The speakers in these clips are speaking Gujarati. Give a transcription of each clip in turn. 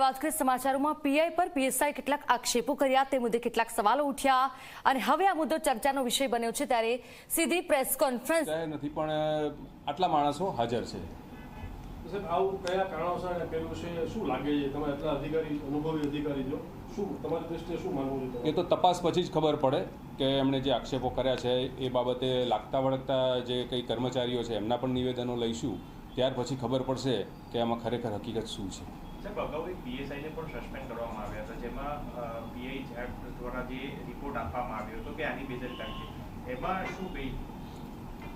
વાત કરીએ સમાચારોમાં પીઆઈ પર પીએસઆઈ કેટલાક આક્ષેપો કર્યા તે મુદ્દે કેટલાક સવાલો ઉઠ્યા અને હવે આ મુદ્દો ચર્ચાનો વિષય બન્યો છે ત્યારે સીધી પ્રેસ કોન્ફરન્સ નથી પણ આટલા માણસો હાજર છે. આવું કયા કારણોસર એને કર્યું છે શું લાગે છે? તમે એટલા અધિકારી અનુભવી અધિકારી છો શું તમારી દ્રષ્ટિએ શું માનવું છે એ તો તપાસ પછી જ ખબર પડે કે એમણે જે આક્ષેપો કર્યા છે એ બાબતે લાગતા વળગતા જે કંઈ કર્મચારીઓ છે એમના પણ નિવેદનો લઈશું. ત્યાર પછી ખબર પડશે કે આમાં ખરેખર હકીકત શું છે. સાહેબ અગાઉ એક પીએસઆઈને પણ સસ્પેન્ડ કરવામાં આવ્યા હતા જેમાં પીઆઈ એક્ટ દ્વારા જે રિપોર્ટ આપવામાં આવ્યો હતો કે આની બેદરકારી છે. એમાં શું કહી?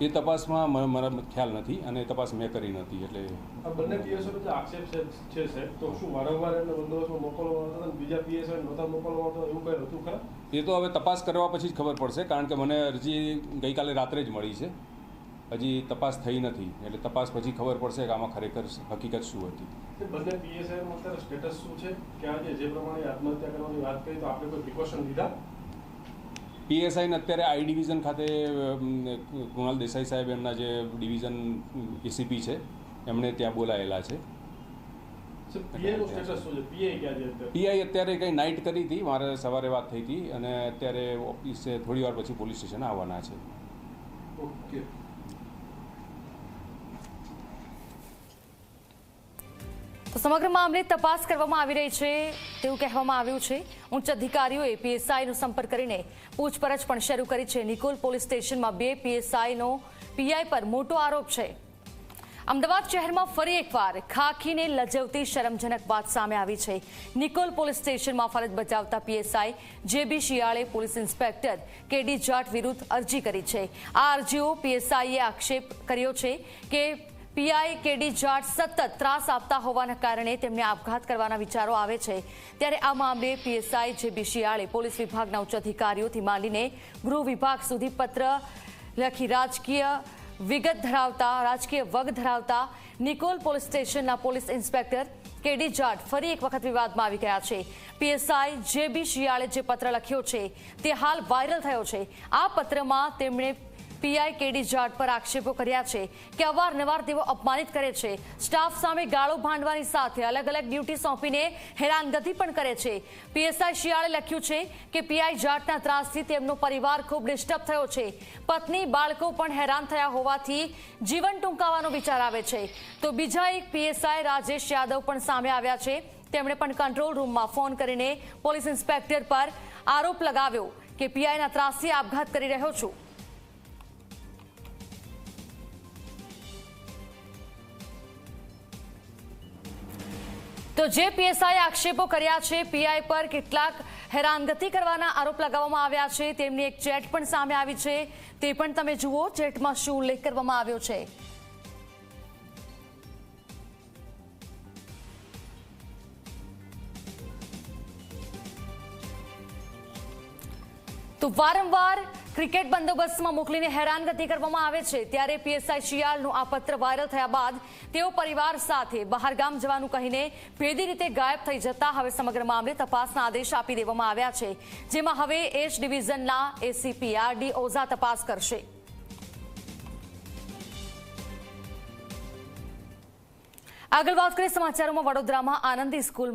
એ તપાસમાં મારા ખ્યાલ નથી અને તપાસ મેં કરી નથી એટલે આ બંને પીએસઓ જે આક્ષેપ છે છે સાહેબ તો શું વારંવાર એમને બંદોબસ્તમાં મોકલવામાં આવતા હતા બીજા પીએસઓ નહોતા મોકલવામાં આવતા એવું કંઈ હતું ખરા? એ તો હવે તપાસ કરવા પછી જ ખબર પડશે કારણ કે મને અરજી ગઈકાલે રાત્રે જ મળી છે. હજી તપાસ થઈ નથી. એટલે તપાસ પછી ખબર પડશે કે આમાં ખરેખર હકીકત શું હતી. બંને પીએસઆઈનું અત્યારે સ્ટેટસ શું છે? કે આજે જે પ્રમાણે આત્મહત્યા કરવાની વાત કરી તો આપણે કોઈ પ્રિકોશન લીધા? પીએસઆઈને અત્યારે આઈ ડિવિઝન ખાતે કુણાલ દેસાઈ સાહેબ એમના જે ડિવિઝન એસીપી છે એમણે ત્યાં બોલાયેલા છે. પીઆઈ અત્યારે? કંઈ નાઇટ કરી હતી મારે સવારે વાત થઈ હતી અને અત્યારે ઓફિસે થોડી વાર પછી પોલીસ સ્ટેશન આવવાના છે. ઓકે. સમગ્ર મામલે તપાસ કરવામાં આવી રહી છે તેવું કહેવામાં આવ્યું છે. ઉચ્ચ અધિકારીઓએ પીએસઆઈનો સંપર્ક કરીને પૂછપરછ પણ શરૂ કરી છે. નિકોલ પોલીસ સ્ટેશનમાં બે પીએસઆઈનો પીઆઈ પર મોટો આરોપ છે. અમદાવાદ શહેરમાં ફરી એકવાર ખાખીને લજવતી શરમજનક વાત સામે આવી છે. નિકોલ પોલીસ સ્ટેશનમાં ફરજ બજાવતા PSI JB Shiyale police inspector KD Jat વિરુદ્ધ અરજી કરી છે. આ અરજીઓ પીએસઆઈએ આક્ષેપ કર્યો છે કે પીઆઈ કેડી જાટ સતત ત્રાસ આપતા હોવાના કારણે તેમને આપઘાત કરવાના વિચારો આવે છે. ત્યારે આ મામલે પીએસઆઈ જેબી શિયાળે પોલીસ વિભાગના ઉચ્ચ અધિકારીઓથી માંડીને ગૃહ વિભાગ સુધી પત્ર લખી રાજકીય વિગત ધરાવતા, રાજકીય વગ ધરાવતા નિકોલ પોલીસ સ્ટેશનના પોલીસ ઇન્સ્પેક્ટર કેડી જાટ ફરી એક વખત વિવાદમાં આવી ગયા છે. પીએસઆઈ જે બી શિયાળે જે પત્ર લખ્યો છે તે હાલ વાયરલ થયો છે. આ પત્રમાં તેમણે પીઆઈ કેડી જાટ પર આક્ષેપો કર્યા છે કે અવારનવાર તેઓ અપમાનિત કરે છે. સ્ટાફ સામે ગાળો ભાંડવાની સાથે અલગ અલગ ડ્યુટી સોંપીને હેરાનગતિ પણ કરે છે. પીએસઆઈ શિયાળે લખ્યું છે કે પીઆઈ જાટના ત્રાસથી તેમનો પરિવાર ખૂબ ડિસ્ટર્બ થયો છે. પત્ની, બાળકો પણ હેરાન થયા હોવાથી જીવન ટૂંકાવાનો વિચાર આવે છે. તો બીજા એક પીએસઆઈ રાજેશ યાદવ પણ સામે આવ્યા છે. તેમણે પણ કંટ્રોલ રૂમમાં ફોન કરીને પોલીસ ઇન્સ્પેક્ટર પર આરોપ લગાવ્યો કે પીઆઈના ત્રાસથી આપઘાત કરી રહ્યો છું. તો જે પીએસઆઈ આક્ષેપો કર્યા છે, પીઆઈ પર કેટલાક હેરાનગતિ કરવાના આરોપ લગાવવામાં આવ્યા છે. તેમની એક ચેટ પણ સામે આવી છે. તે પણ તમે જુઓ, ચેટમાં શું ઉલ્લેખ કરવામાં આવ્યો છે. તો વારંવાર ક્રિકેટ બંદોબસ્તમાં મોકલીને હેરાનગતિ કરવામાં આવે છે. ત્યારે પીએસઆઈ શિયાળનું આ પત્ર વાયરલ થયા બાદ તેઓ પરિવાર સાથે બહારગામ જવાનું કહીને ભેદી રીતે ગાયબ થઈ જતા હવે સમગ્ર મામલે તપાસના આદેશ આપી દેવામાં આવ્યા છે. જેમાં હવે એચ ડિવિઝનના એસીપી આર ડી ઓઝા તપાસ કરશે. આગળ વાત કરીએ સમાચારોમાં વડોદરામાં આનંદી સ્કૂલમાં